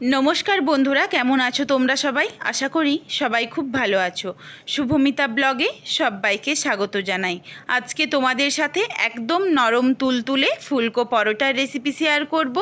নমস্কার বন্ধুরা, কেমন আছো তোমরা সবাই? আশা করি সবাই খুব ভালো আছো। শুভমিতা ব্লগে সবাইকে স্বাগত জানাই। আজকে তোমাদের সাথে একদম নরম তুলতুলে ফুলকো পরোটার রেসিপি শেয়ার করব।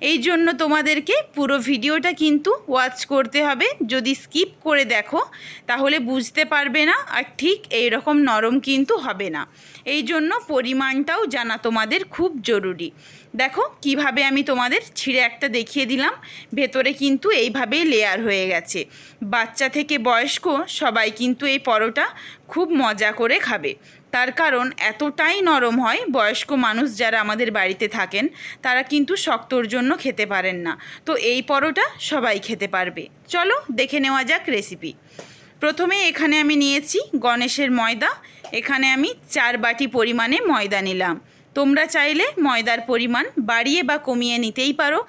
এই জন্য তোমাদেরকে পুরো ভিডিওটা কিন্তু ওয়াচ করতে হবে। যদি স্কিপ করে দেখো, তাহলে বুঝতে পারবে না, আর ঠিক এই রকম নরম কিন্তু হবে না। এই জন্য পরিমাণটাও জানা তোমাদের খুব জরুরি। দেখো, কীভাবে আমি তোমাদের ছিঁড়ে একটা দেখিয়ে দিলাম, ভেতরে কিন্তু এইভাবেই লেয়ার হয়ে গেছে। বাচ্চা থেকে বয়স্ক সবাই কিন্তু এই পরোটা খুব মজা করে খাবে। তার কারণ এতটাই নরম হয়, বয়স্ক মানুষ যারা আমাদের বাড়িতে থাকেন, তারা কিন্তু শক্তর জন্য খেতে পারেন না। তো এই পরোটা সবাই খেতে পারবে। চলো দেখে নেওয়া যাক রেসিপি প্রথমে এখানে আমি নিয়েছি গণেশের ময়দা। এখানে আমি চার বাটি পরিমাণে ময়দা নিলাম। তোমরা চাইলে ময়দার পরিমাণ বাড়িয়ে বা কমিয়ে নিতেই পারো।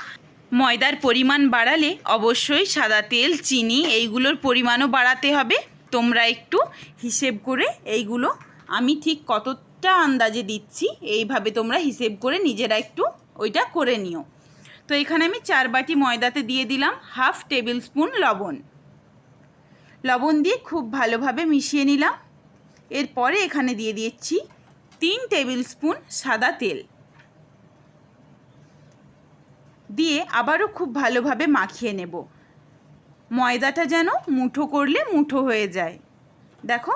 ময়দার পরিমাণ বাড়ালে অবশ্যই সাদা তেল, চিনি, এইগুলোর পরিমাণও বাড়াতে হবে। তোমরা একটু হিসেব করে এইগুলো আমি ঠিক কতটা আন্দাজে দিচ্ছি, এইভাবে তোমরা হিসেব করে নিজেরা একটু ওইটা করে নিও। তো এখানে আমি চার বাটি ময়দাতে দিয়ে দিলাম হাফ টেবিল স্পুন লবণ। লবণ দিয়ে খুব ভালোভাবে মিশিয়ে নিলাম। এরপরে এখানে দিয়ে দিচ্ছি তিন টেবিল স্পুন সাদা তেল। দিয়ে আবারও খুব ভালোভাবে মাখিয়ে নেব। ময়দাটা যেন মুঠো করলে মুঠো হয়ে যায়। দেখো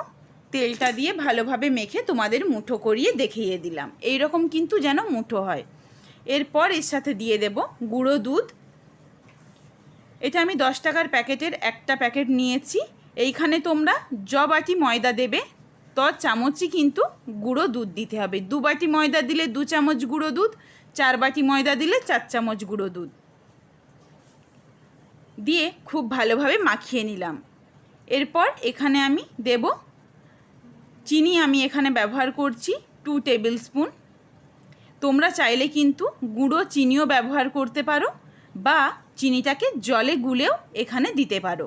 তেলটা দিয়ে ভালোভাবে মেখে তোমাদের মুঠো করিয়ে দেখিয়ে দিলাম। এই রকম কিন্তু যেন মুঠো হয়। এরপর এর সাথে দিয়ে দেব গুঁড়ো দুধ। এটা আমি দশ টাকার প্যাকেটের একটা প্যাকেট নিয়েছি। এইখানে তোমরা জ বাটি ময়দা দেবে, ত চামচই কিন্তু গুঁড়ো দুধ দিতে হবে। দু বাটি ময়দা দিলে দু চামচ গুঁড়ো দুধ, চার বাটি ময়দা দিলে চার চামচ গুঁড়ো দুধ। দিয়ে খুব ভালোভাবে মাখিয়ে নিলাম। এরপর এখানে আমি দেব চিনি আমি এখানে ব্যবহার করছি টু টেবিল স্পুন তোমরা চাইলে কিন্তু গুঁড়ো চিনিও ব্যবহার করতে পারো বা চিনিটাকে জলে গুলেও এখানে দিতে পারো।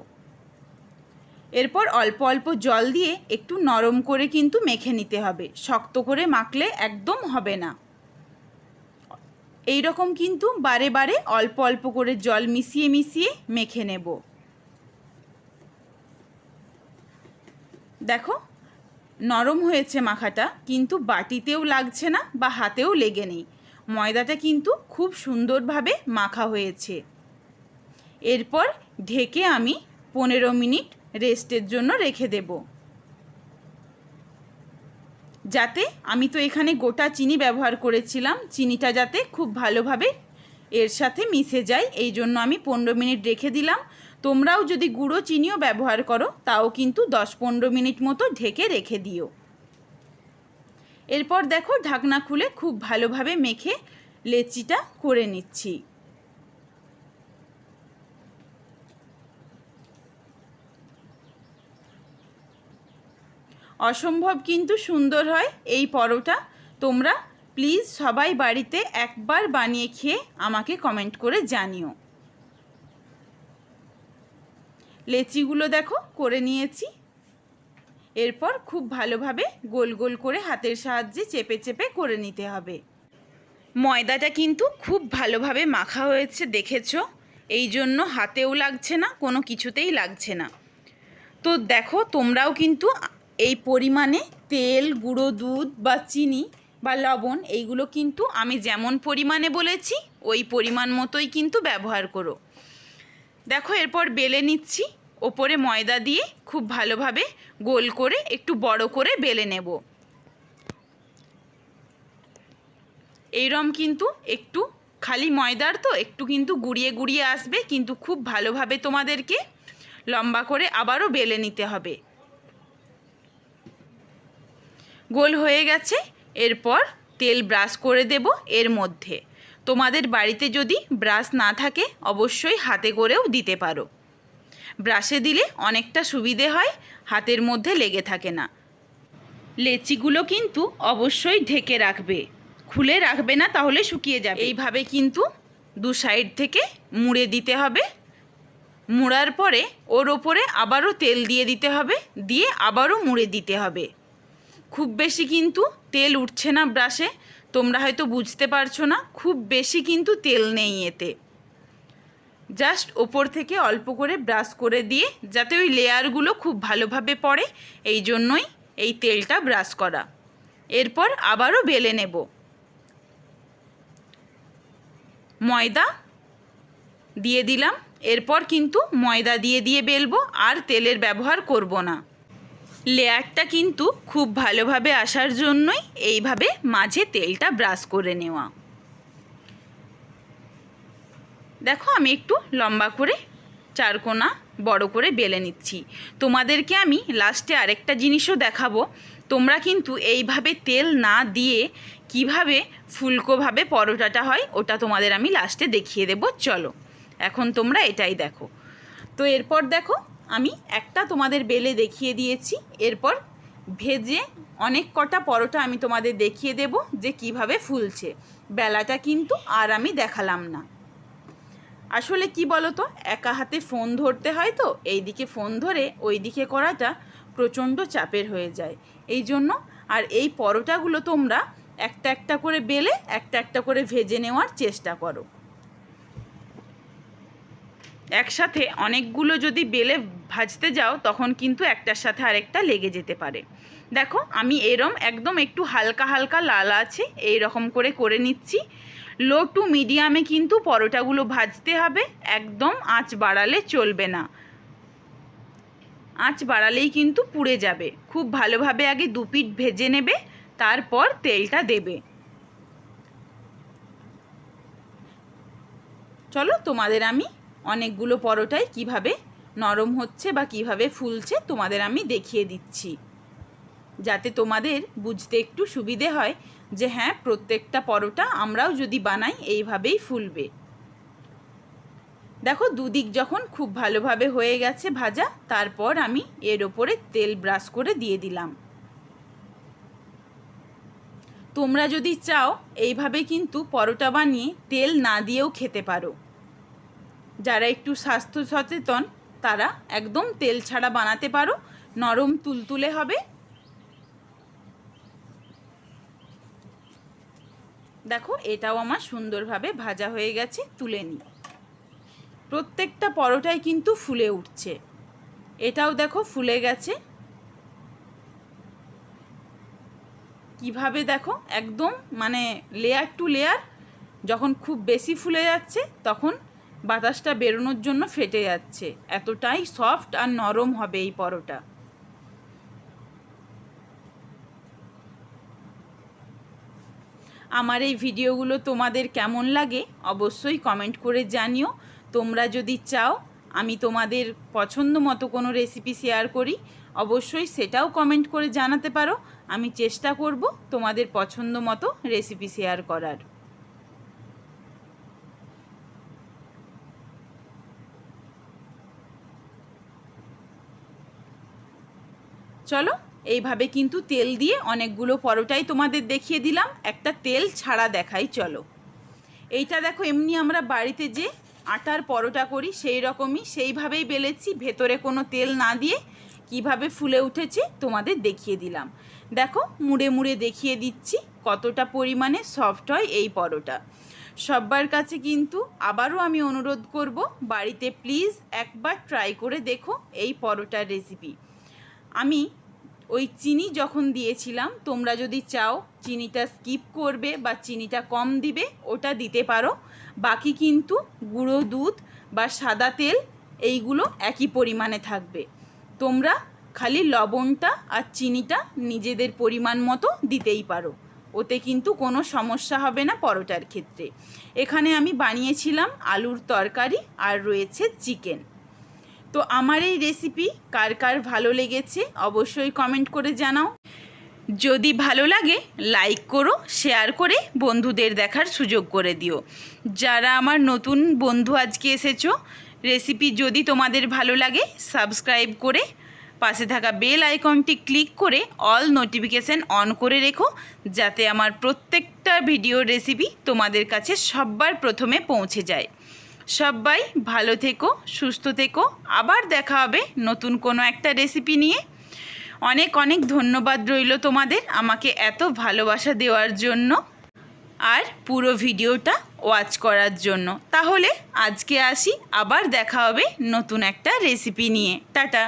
এরপর অল্প অল্প জল দিয়ে একটু নরম করে কিন্তু মেখে নিতে হবে, শক্ত করে মাখলে একদম হবে না। এই রকম কিন্তু বারে বারে অল্প অল্প করে জল মিশিয়ে মিশিয়ে মেখে নেব। দেখো নরম হয়েছে মাখাটা, কিন্তু বাটিতেও লাগছে না বা হাতেও লেগে নেই। ময়দাটা কিন্তু খুব সুন্দরভাবে মাখা হয়েছে। এরপর ঢেকে আমি পনেরো মিনিট রেস্টের জন্য রেখে দেব। যাতে আমি তো এখানে গোটা চিনি ব্যবহার করেছিলাম, চিনিটা যাতে খুব ভালোভাবে এর সাথে মিশে যায়, এই জন্য আমি পনেরো মিনিট রেখে দিলাম। তোমরাও যদি গুঁড়ো চিনিও ব্যবহার করো, তাও কিন্তু দশ পনেরো মিনিট মতো ঢেকে রেখে দিও। এরপর দেখো ঢাকনা খুলে খুব ভালোভাবে মেখে লেচিটা করে নিচ্ছি। অসম্ভব কিন্তু সুন্দর হয় এই পরোটা। তোমরা প্লিজ সবাই বাড়িতে একবার বানিয়ে খেয়ে আমাকে কমেন্ট করে জানিও। লেচিগুলো দেখো, করে নিয়েছি। এরপর খুব ভালোভাবে গোল গোল করে হাতের সাহায্যে চেপে চেপে করে নিতে হবে। ময়দাটা কিন্তু খুব ভালোভাবে মাখা হয়েছে, দেখেছ? এই জন্য হাতেও লাগছে না, কোনো কিছুতেই লাগছে না। তো দেখো, তোমরাও কিন্তু এই পরিমাণে তেল, গুঁড়ো দুধ বা চিনি বা লবণ, এইগুলো কিন্তু আমি যেমন পরিমাণে বলেছি, ওই পরিমাণ মতোই কিন্তু ব্যবহার করো। দেখো, এরপর বেলে নিচ্ছি। ওপরে ময়দা দিয়ে খুব ভালোভাবে গোল করে একটু বড় করে বেলে নেব। এইরম কিন্তু একটু খালি ময়দার তো, একটু কিন্তু গুড়িয়ে গুড়িয়ে আসবে, কিন্তু খুব ভালোভাবে তোমাদেরকে লম্বা করে আবারও বেলে নিতে হবে। গোল হয়ে গেছে, এরপর তেল ব্রাশ করে দেব এর মধ্যে। তোমাদের বাড়িতে যদি ব্রাশ না থাকে, অবশ্যই হাতে করেও দিতে পারো। ব্রাশে দিলে অনেকটা সুবিধে হয়, হাতের মধ্যে লেগে থাকে না। লেচিগুলো কিন্তু অবশ্যই ঢেকে রাখবে। খুলে রাখবে না, তাহলে শুকিয়ে যাবে। এইভাবে কিন্তু দু সাইড থেকে মুড়ে দিতে হবে। মুড়ার পরে ওর ওপরে আবারও তেল দিয়ে দিতে হবে, দিয়ে আবারও মুড়ে দিতে হবে। খুব বেশি কিন্তু তেল উঠছে না ব্রাশে তোমরা হয়তো বুঝতে পারছ না, খুব বেশি কিন্তু তেল নেই এতে। জাস্ট ওপর থেকে অল্প করে ব্রাশ করে দিয়ে, যাতে ওই লেয়ারগুলো খুব ভালোভাবে পড়ে, এই জন্যই এই তেলটা ব্রাশ করা। এরপর আবারও বেলে নেব। ময়দা দিয়ে দিলাম, এরপর কিন্তু ময়দা দিয়ে দিয়ে বেলবো, আর তেলের ব্যবহার করব না। লেয়ারটা কিন্তু খুব ভালোভাবে আসার জন্যই এইভাবে মাঝে তেলটা ব্রাশ করে নেওয়া। দেখো আমি একটু লম্বা করে চারকোনা বড় করে বেলে নিচ্ছি। তোমাদেরকে আমি লাস্টে আরেকটা জিনিসও দেখাবো। তোমরা কিন্তু এইভাবে তেল না দিয়ে কীভাবে ফুলকোভাবে পরোটাটা হয়, ওটা তোমাদের আমি লাস্টে দেখিয়ে দেবো। চলো, এখন তোমরা এটাই দেখো। তো এরপর দেখো আমি একটা তোমাদের বেলে দেখিয়ে দিয়েছি। এরপর ভেজে অনেক কটা পরোটা আমি তোমাদের দেখিয়ে দেব যে কীভাবে ফুলছে। বেলাটা কিন্তু আর আমি দেখালাম না। আসলে কি বলো তো একা হাতে ফোন ধরতে হয় তো, এইদিকে ফোন ধরে ওই দিকে করাটা প্রচণ্ড চাপের হয়ে যায়। এই জন্য আর এই পরোটাগুলো তোমরা একটা একটা করে বেলে, একটা একটা করে ভেজে নেওয়ার চেষ্টা করো। একসাথে অনেকগুলো যদি বেলে ভাজতে যাও, তখন কিন্তু একটার সাথে আরেকটা লেগে যেতে পারে। দেখো, আমি এরম একদম একটু হালকা হালকা লাল আছে এই রকম করে করে নিচ্ছি। লো টু মিডিয়ামে কিন্তু পরোটাগুলো ভাজতে হবে, একদম আঁচ বাড়ালে চলবে না। আঁচ বাড়ালেই কিন্তু পুড়ে যাবে। খুব ভালোভাবে আগে দু পিঠ ভেজে নেবে, তারপর তেলটা দেবে। চলো, তোমাদের আমি অনেকগুলো পরোটাই কীভাবে নরম হচ্ছে বা কীভাবে ফুলছে তোমাদের আমি দেখিয়ে দিচ্ছি। যাতে তোমাদের বুঝতে একটু সুবিধে হয় যে হ্যাঁ প্রত্যেকটা পরোটা আমরাও যদি বানাই এইভাবেই ফুলবে। দেখো, দুদিক যখন খুব ভালোভাবে হয়ে গেছে ভাজা, তারপর আমি এর ওপরে তেল ব্রাশ করে দিয়ে দিলাম। তোমরা যদি চাও, এইভাবে কিন্তু পরোটা বানিয়ে তেল না দিয়েও খেতে পারো। যারা একটু স্বাস্থ্য সচেতন, তারা একদম তেল ছাড়া বানাতে পারো। নরম তুলতুলে হবে। দেখো, এটাও আমার সুন্দরভাবে ভাজা হয়ে গেছে, তুলে নিই। প্রত্যেকটা পরোটাই কিন্তু ফুলে উঠছে। এটাও দেখো ফুলে গেছে। কীভাবে দেখো, একদম মানে লেয়ার টু লেয়ার যখন খুব বেশি ফুলে যাচ্ছে, তখন বাতাসটা বেরোনোর জন্য ফেটে যাচ্ছে। এতটাই সফট আর নরম হবে এই পরোটা। আমার এই ভিডিওগুলো তোমাদের কেমন লাগে অবশ্যই কমেন্ট করে জানিও। তোমরা যদি চাও, আমি তোমাদের পছন্দ মতো কোনো রেসিপি শেয়ার করি, অবশ্যই সেটাও কমেন্ট করে জানাতে পারো। আমি চেষ্টা করব তোমাদের পছন্দ মতো রেসিপি শেয়ার করার। চলো, এইভাবে কিন্তু তেল দিয়ে অনেকগুলো পরোটাই তোমাদের দেখিয়ে দিলাম। একটা তেল ছাড়া দেখাই, চলো। এইটা দেখো, এমনি আমরা বাড়িতে যে আটার পরোটা করি, সেই রকমই, সেইভাবেই বেলেছি। ভেতরে কোনো তেল না দিয়ে কীভাবে ফুলে উঠেছে তোমাদের দেখিয়ে দিলাম। দেখো, মুড়ে মুড়ে দেখিয়ে দিচ্ছি কতটা পরিমাণে সফট হয় এই পরোটা। সব্বার কাছে কিন্তু আবারও আমি অনুরোধ করব, বাড়িতে প্লিজ একবার ট্রাই করে দেখো এই পরোটার রেসিপি আমি ওই চিনি যখন দিয়েছিলাম, তোমরা যদি চাও চিনিটা স্কিপ করবে বা চিনিটা কম দিবে, ওটা দিতে পারো। বাকি কিন্তু গুঁড়ো দুধ বা সাদা তেল, এইগুলো একই পরিমাণে থাকবে। তোমরা খালি লবণটা আর চিনিটা নিজেদের পরিমাণ মতো দিতেই পারো। ওতে কিন্তু কোনো সমস্যা হবে না পরোটার ক্ষেত্রে। এখানে আমি বানিয়েছিলাম আলুর তরকারি আর রয়েছে চিকেন তো আমার এই রেসিপি কার কার ভালো লেগেছে অবশ্যই কমেন্ট করে জানাও। যদি ভালো লাগে লাইক করো শেয়ার করে বন্ধুদের দেখার সুযোগ করে দিও। যারা আমার নতুন বন্ধু আজকে এসেছ রেসিপি যদি তোমাদের ভালো লাগে সাবস্ক্রাইব করে পাশে থাকা বেল আইকনটি ক্লিক করে অল নোটিফিকেশান অন করে রেখো, যাতে আমার প্রত্যেকটা ভিডিও রেসিপি তোমাদের কাছে সব্বার প্রথমে পৌঁছে যায়। সবাই ভালো থেকো, সুস্থ থেকো। আবার দেখা হবে নতুন কোনো একটা রেসিপি নিয়ে। অনেক অনেক ধন্যবাদ রইল তোমাদের আমাকে এত ভালোবাসা দেওয়ার জন্য আর পুরো ভিডিওটা ওয়াচ করার জন্য। তাহলে আজকে আসি, আবার দেখা হবে নতুন একটা রেসিপি নিয়ে। টাটা।